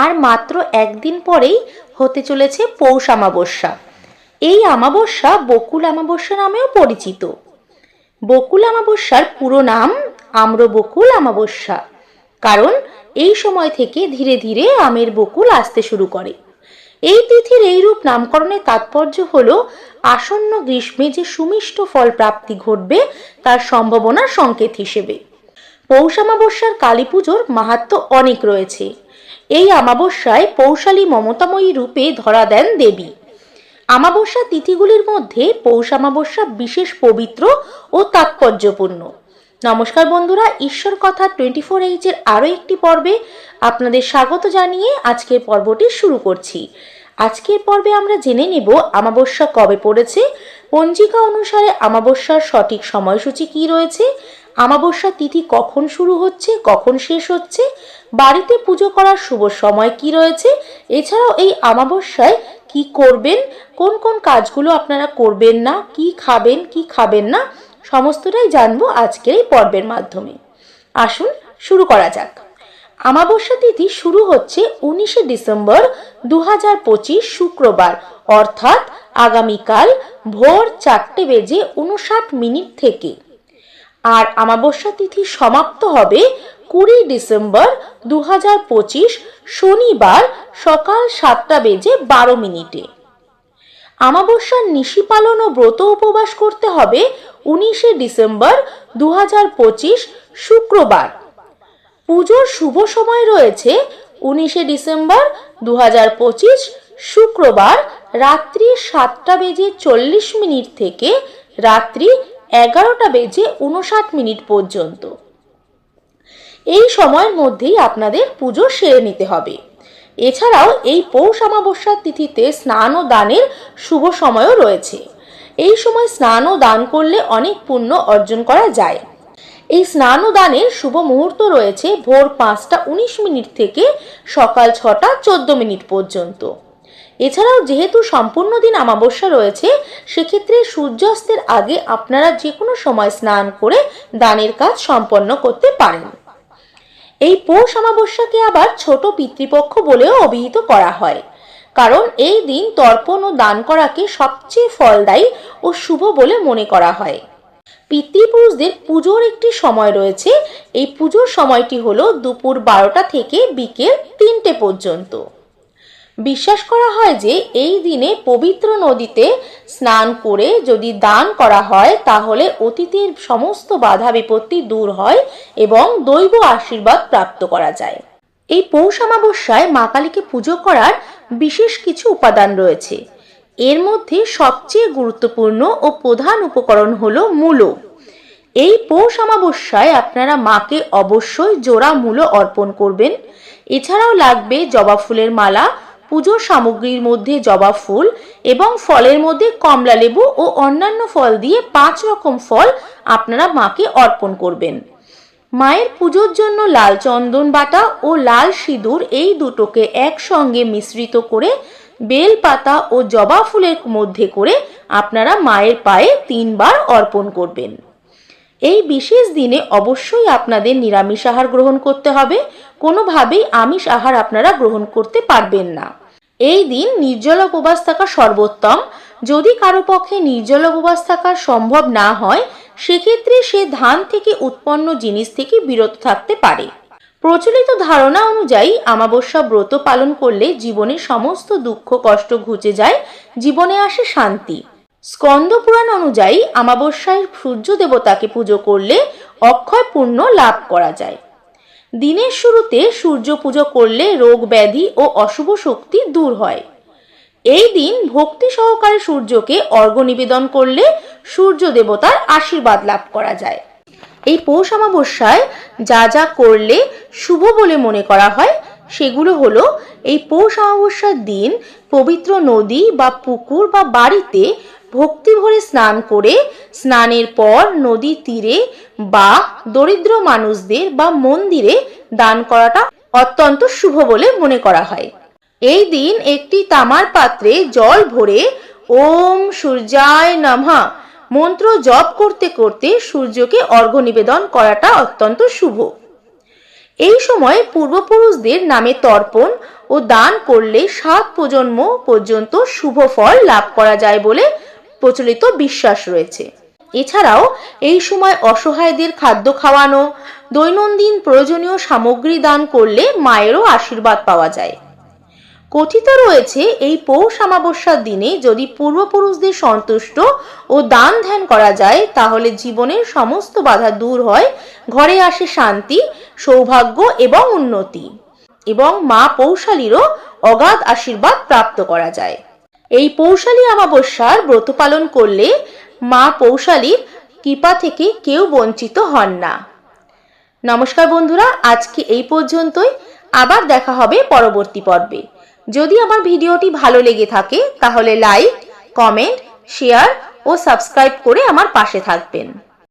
আর মাত্র একদিন পরেই হতে চলেছে পৌষ অমাবস্যা। এই আমাবস্যা বকুল অমাবস্যা নামেও পরিচিত। বকুল আমাবস্যার পুরো নাম আম্র বকুল অমাবস্যা। কারণ এই সময় থেকে ধীরে ধীরে আমের বকুল আসতে শুরু করে। এই তিথির এইরূপ নামকরণের তাৎপর্য হল, আসন্ন গ্রীষ্মে যে সুমিষ্ট ফল প্রাপ্তি ঘটবে, তার সম্ভাবনার সংকেত হিসেবে। পৌষ অমাবস্যার কালী পুজোর মাহাত্ম অনেক রয়েছে। এই অমাবস্যায় পৌষালী মমতাময়ী রূপে ধরা দেন দেবী। অমাবস্যা তিথিগুলির মধ্যে পৌষ অমাবস্যা বিশেষ পবিত্র ও তাৎপর্যপূর্ণ। নমস্কার বন্ধুরা, ঈশ্বর কথা টোয়েন্টি ফোর এইচের আরও একটি পর্বে আপনাদের স্বাগত জানিয়ে আজকের পর্বটি শুরু করছি। আজকের পর্বে আমরা জেনে নেব অমাবস্যা কবে পড়েছে, পঞ্জিকা অনুসারে অমাবস্যার সঠিক সময়সূচি কি রয়েছে অমাবস্যা তিথি কখন শুরু হচ্ছে, কখন শেষ হচ্ছে, বাড়িতে পুজো করার শুভ সময় কি রয়েছে, এছাড়াও এই আমাবস্যায় কি করবেন, কোন কোন কাজগুলো আপনারা করবেন না, কি খাবেন কি খাবেন না, সমস্তটাই জানব আজকের এই পর্বের মাধ্যমে। আসুন শুরু করা যাক। আমাবস্যা তিথি শুরু হচ্ছে উনিশে ডিসেম্বর দু হাজার পঁচিশ শুক্রবার, অর্থাৎ আগামীকাল ভোর চারটে বেজে উনষাট মিনিট থেকে। আর আমাবস্যা তিথি সমাপ্ত হবে কুড়ি ডিসেম্বর দু হাজার পঁচিশ শনিবার সকাল সাতটা বেজে বারো মিনিটে। আমাবস্যার নিশি পালন ও ব্রত উপবাস করতে হবে উনিশে ডিসেম্বর দু হাজার পঁচিশ শুক্রবার। পুজোর শুভ সময় রয়েছে উনিশে ডিসেম্বর দু হাজার পঁচিশ শুক্রবার রাত্রি সাতটা বেজে চল্লিশ মিনিট থেকে রাত্রি এগারোটা বেজে উনষাট মিনিট পর্যন্ত। এই সময়ের মধ্যেই আপনাদের পুজো সেরে নিতে হবে। এছাড়াও এই পৌষ অমাবস্যার তিথিতে স্নান ও দানের শুভ সময়ও রয়েছে। এই সময় স্নান ও দান করলে অনেক পুণ্য অর্জন করা যায়। এই স্নান ও দানের শুভ মুহূর্ত রয়েছে ভোর পাঁচটা উনিশ মিনিট থেকে সকাল ছটা চোদ্দ মিনিট পর্যন্ত। এছাড়াও যেহেতু সম্পূর্ণ দিন আমাবস্যা রয়েছে, সেক্ষেত্রে সূর্যাস্তের আগে আপনারা যে কোনো সময় স্নান করে দানের কাজ সম্পন্ন করতে পারেন। এই পৌষ অমাবস্যাকে আবার ছোট পিতৃপক্ষ বলেও অভিহিত করা হয়। কারণ এই দিন তর্পণ ও দান করাকে সবচেয়ে ফলদায়ী ও শুভ বলে মনে করা হয়। পিতৃপুরুষদের পুজোর একটি সময় রয়েছে। এই পুজোর সময়টি হলো দুপুর বারোটা থেকে বিকেল তিনটে পর্যন্ত। বিশ্বাস করা হয় যে এই দিনে পবিত্র নদীতে স্নান করে যদি দান করা হয়, তাহলে অতীতের সমস্ত বাধা বিপত্তি দূর হয় এবং দৈব আশীর্বাদ প্রাপ্ত করা যায়। এই পৌষ অমাবস্যায় মা কালীকে পুজো করার বিশেষ কিছু উপাদান রয়েছে। এর মধ্যে সবচেয়ে গুরুত্বপূর্ণ ও প্রধান উপকরণ হলো মূলো। এই পৌষ অমাবস্যায় আপনারা মাকে অবশ্যই জোড়া মূলো অর্পণ করবেন। এছাড়াও লাগবে জবা ফুলের মালা পুজোর সামগ্রীর মধ্যে জবা ফুল এবং ফলের মধ্যে কমলা লেবু ও অন্যান্য ফল দিয়ে পাঁচ রকম ফল আপনারা মাকে অর্পণ করবেন। মায়ের পুজোর জন্য লাল চন্দন বাটা ও লাল সিঁদুর এই দুটোকে একসঙ্গে মিশ্রিত করে বেল পাতা ও জবা ফুলের মধ্যে করে আপনারা মায়ের পায়ে তিনবার অর্পণ করবেন। এই বিশেষ দিনে অবশ্যই আপনাদের নিরামিষ আহার গ্রহণ করতে হবে। কোনোভাবেই আমিষ আহার আপনারা গ্রহণ করতে পারবেন না। এই দিন নির্জল উপবাস থাকা সর্বোত্তম। যদি কারও পক্ষে নির্জল উপবাস থাকা সম্ভব না হয়, সেক্ষেত্রে সে ধান থেকে উৎপন্ন জিনিস থেকে বিরত থাকতে পারে। প্রচলিত ধারণা অনুযায়ী আমাবস্যা ব্রত পালন করলে জীবনের সমস্ত দুঃখ, কষ্ট ঘুচে যায়, জীবনে আসে শান্তি। স্কন্দ পুরাণ অনুযায়ী আমাবস্যায় সূর্য দেবতাকে পুজো করলে অক্ষয় পুণ্য লাভ করা যায়। দিনের শুরুতে সূর্য পুজো করলে রোগ ব্যাধি ও অশুভ শক্তি দূর হয়। এই দিন ভক্তি সহকারে সূর্যকে অর্ঘ্য নিবেদন করলে সূর্য দেবতার আশীর্বাদ লাভ করা যায়। এই পৌষ অমাবস্যায় যা যা করলে শুভ বলে মনে করা হয় সেগুলো হলো এই পৌষ অমাবস্যার দিন পবিত্র নদী বা পুকুর বা বাড়িতে ভক্তি ভরে স্নান করে, স্নানের পর নদী তীরে বা দরিদ্র মানুষদের বা মন্দিরে দান করাটা অত্যন্ত শুভ বলে মনে করা হয়। এই দিন একটি তামার পাত্রে জল ভরে ওম সূর্যায় নমঃ মন্ত্র জপ করতে করতে সূর্যকে অর্ঘ্য নিবেদন করাটা অত্যন্ত শুভ। এই সময় পূর্বপুরুষদের নামে তর্পণ ও দান করলে সাত প্রজন্ম পর্যন্ত শুভ ফল লাভ করা যায় বলে প্রচলিত বিশ্বাস রয়েছে। এছাড়াও এই সময় অসহায়দের খাদ্য খাওয়ানো, দৈনন্দিন প্রয়োজনীয় সামগ্রী দান করলে মায়েরও আশীর্বাদ পাওয়া যায়। কথিত রয়েছে, এই পৌষ অমাবস্যার দিনে যদি পূর্বপুরুষদের সন্তুষ্ট ও দান ধ্যান করা যায়, তাহলে জীবনের সমস্ত বাধা দূর হয়। ঘরে আসে শান্তি, সৌভাগ্য এবং উন্নতি। এবং মা পৌশালীরও অগাধ আশীর্বাদ প্রাপ্ত করা যায়। এই পৌশালী অমাবস্যার ব্রত পালন করলে মা পৌশালীর কৃপা থেকে কেউ বঞ্চিত হন না। নমস্কার বন্ধুরা, আজকে এই পর্যন্তই। আবার দেখা হবে পরবর্তী পর্বে। যদি আমার ভিডিওটি ভালো লেগে থাকে, তাহলে লাইক কমেন্ট শেয়ার ও সাবস্ক্রাইব করে আমার পাশে থাকবেন।